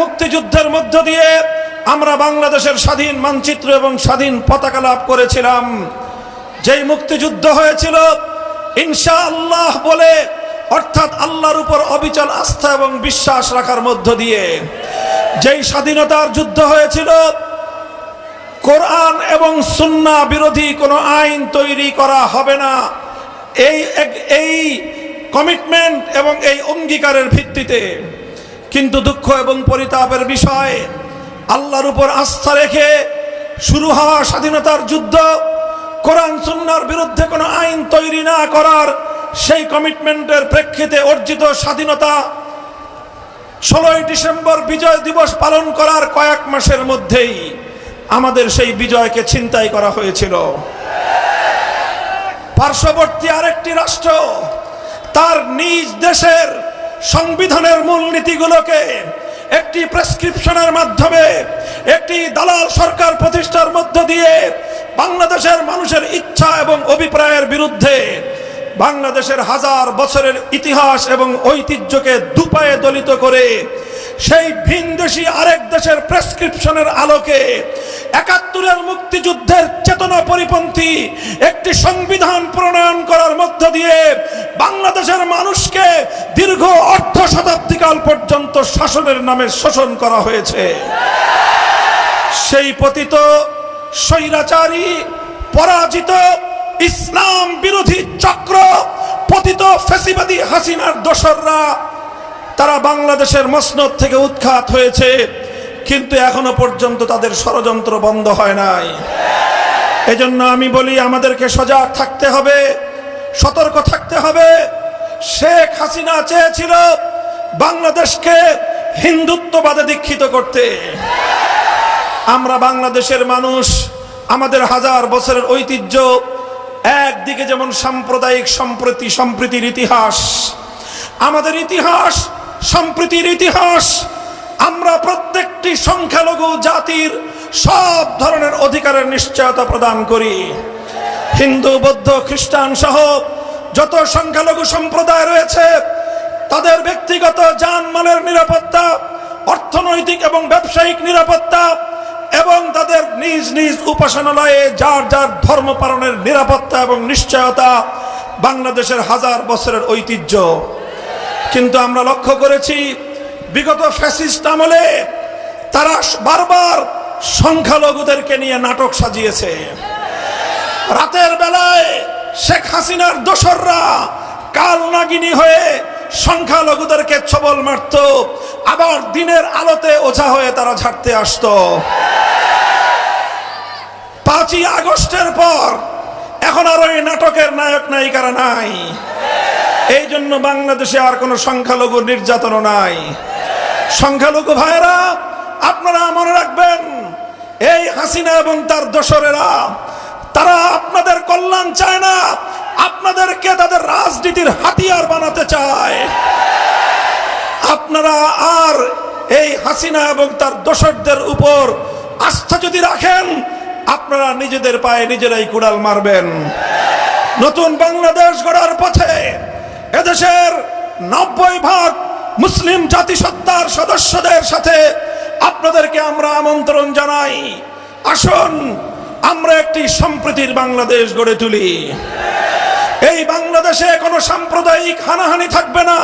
মুক্তিযুদ্ধের মধ্য দিয়ে আমরা বাংলাদেশের স্বাধীন মানচিত্র এবং স্বাধীন পতাকা লাভ করেছিলাম। যেই মুক্তিযুদ্ধ হয়েছিল ইনশা আল্লাহ বলে, অর্থাৎ আল্লাহর উপর অবিচল আস্থা এবং বিশ্বাস রাখার মধ্য দিয়ে, যেই স্বাধীনতার যুদ্ধ হয়েছিল, কোরআন এবং সুন্না বিরোধী কোনো আইন তৈরি করা হবে না। এই এই কমিটমেন্ট এবং এই অঙ্গীকারের ভিত্তিতে কিন্তু দুঃখ এবং পরিতাপের বিষয়, আল্লাহর উপর আস্থা রেখে শুরু হওয়া স্বাধীনতার যুদ্ধ, কোরআন সুন্নার বিরুদ্ধে কোনো আইন তৈরি না করার সেই কমিটমেন্টের প্রেক্ষিতে অর্জিত স্বাধীনতা, ষোলোই ডিসেম্বর বিজয় দিবস পালন করার কয়েক মাসের মধ্যেই আমাদের সেই বিজয়কে ছিনতাই করা হয়েছিল। পার্শ্ববর্তী আরেকটি রাষ্ট্র, তার নিজ দেশের সংবিধানের মূলনীতিগুলোকে একটি প্রেসক্রিপশনের মাধ্যমে একটি দালাল সরকার প্রতিষ্ঠার মধ্য দিয়ে বাংলাদেশের মানুষের ইচ্ছা এবং অভিপ্রায়ের বিরুদ্ধে বাংলাদেশের হাজার বছরের ইতিহাস এবং ঐতিহ্যকে দুপায়ে দলিত করে সেই ভিনদেশি আরেক দেশের প্রেসক্রিপশনের আলোকে একাত্তরের মুক্তিযুদ্ধের চেতনা পরিপন্থী একটি সংবিধান প্রণয়ন করার মধ্য দিয়ে বাংলাদেশের মানুষকে দীর্ঘ অর্ধ শতাব্দীকাল পর্যন্ত শাসনের নামে শোষণ করা হয়েছে। সেই পতিত, স্বৈরাচারী, পরাজিত ইসলাম বিরোধী চক্র, পতিত ফেসিবাদী হাসিনার দোসররা, তারা বাংলাদেশের মসনদ থেকে উৎখাত হয়েছে, কিন্তু এখনও পর্যন্ত তাদের ষড়যন্ত্র বন্ধ হয় নাই। এজন্য আমি বলি, আমাদেরকে সজাগ থাকতে হবে। সতর্ক থাকতে হবে। শেখ হাসিনা চেয়েছিল বাংলাদেশকে হিন্দুত্ববাদে দীক্ষিত করতে। আমরা বাংলাদেশের মানুষ, আমাদের হাজার বছরের ঐতিহ্য, একদিকে যেমন সাম্প্রদায়িক সম্প্রতি, সম্প্রীতির ইতিহাস, আমাদের ইতিহাস সম্প্রীতির ইতিহাস, আমরা প্রত্যেকটি সংখ্যালঘু জাতির সব ধরনের অধিকারের নিশ্চয়তা প্রদান করি। হিন্দু, বৌদ্ধ, খ্রিস্টান সহ যত সংখ্যালঘু সম্প্রদায় রয়েছে, তাদের ব্যক্তিগত জানমালের নিরাপত্তা, অর্থনৈতিক এবং ব্যবসায়িক নিরাপত্তা এবং তাদের নিজ নিজ উপাসনালয়ে যার যার ধর্ম পালনের নিরাপত্তা এবং নিশ্চয়তা বাংলাদেশের হাজার বছরের ঐতিহ্য। কিন্তু আমরা লক্ষ্য করেছি, বিগত ফ্যাসিস্ট আমলে তারা বারবার সংখ্যালঘুদেরকে নিয়ে নাটক সাজিয়েছে। রাতের বেলায় শেখ হাসিনার দোসররা কাল নাগিনী হয়ে সংখ্যালঘুদেরকে ছবল মারত, আবার দিনের আলোতে ওঝা হয়ে তারা ঝাড়তে আসতো। পাঁচই আগস্টের পর এখন আর ওই নাটকের নায়ক নায়িকারা নাই। এই জন্য বাংলাদেশে আর কোনো সংখ্যালঘু নির্যাতনও নাই। সংখ্যালঘু ভাইয়েরা, আপনারা মনে রাখবেন, এই হাসিনা এবং তার দোসরেরা তারা আপনাদের কল্যাণ চায় না। আপনাদেরকে তাদের রাজনীতির হাতিয়ার বানাতে চায়। আপনারা আর এই হাসিনা এবং তার দোসরদের উপর আস্থা যদি রাখেন, আপনারা নিজেদের পায়ে নিজেরাই কুড়াল মারবেন। নতুন বাংলাদেশ গড়ার পথে এদেশের নব্বই ভাগ মুসলিম জাতিসত্তার সদস্যদের সাথে আপনাদেরকে আমরা আমন্ত্রণ জানাই। আসুন আমরা একটি সম্প্রীতির বাংলাদেশ গড়ে তুলি। এই বাংলাদেশে কোনো সাম্প্রদায়িক হানাহানি থাকবে না।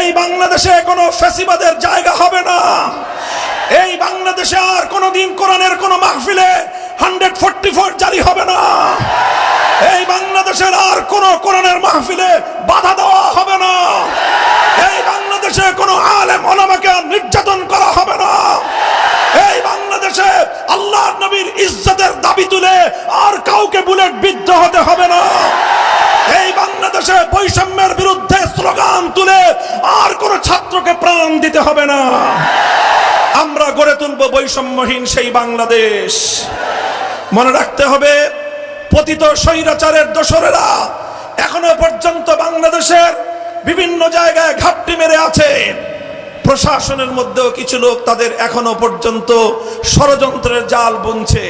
এই বাংলাদেশে কোনো ফ্যাসিবাদের জায়গা হবে না। এই বাংলাদেশে আর কোনো দিন কোরআনের কোনো মাহফিলে হান্ড্রেড ফোরটি ফোর জারি হবে না। এই বাংলাদেশের আর কোনো কোরআনের মাহফিলে বাধা দেওয়া হবে না। এই বাংলাদেশে কোনো আলেম ওলামাকে আর নির্যাতন করা হবে না এই বাংলাদেশে আল্লাহ নবীর ইজ্জতের দাবি তুলে আর কাউকে বুলেট বিদ্ধ হতে হবে না এই বাংলাদেশে বৈষম্যের বিরুদ্ধে স্লোগান তুলে আর কোন ছাত্রকে প্রাণ দিতে হবে না। আমরা গড়ে তুলব বৈষম্যহীন সেই বাংলাদেশ। মনে রাখতে হবে, পতিত স্বৈরাচারের দোসরেরা এখনও পর্যন্ত বাংলাদেশের বিভিন্ন জায়গায় ঘাপটি মেরে আছে। প্রশাসনের মধ্যেও কিছু লোক তাদের এখনও পর্যন্ত ষড়যন্ত্রের জাল বুনছে।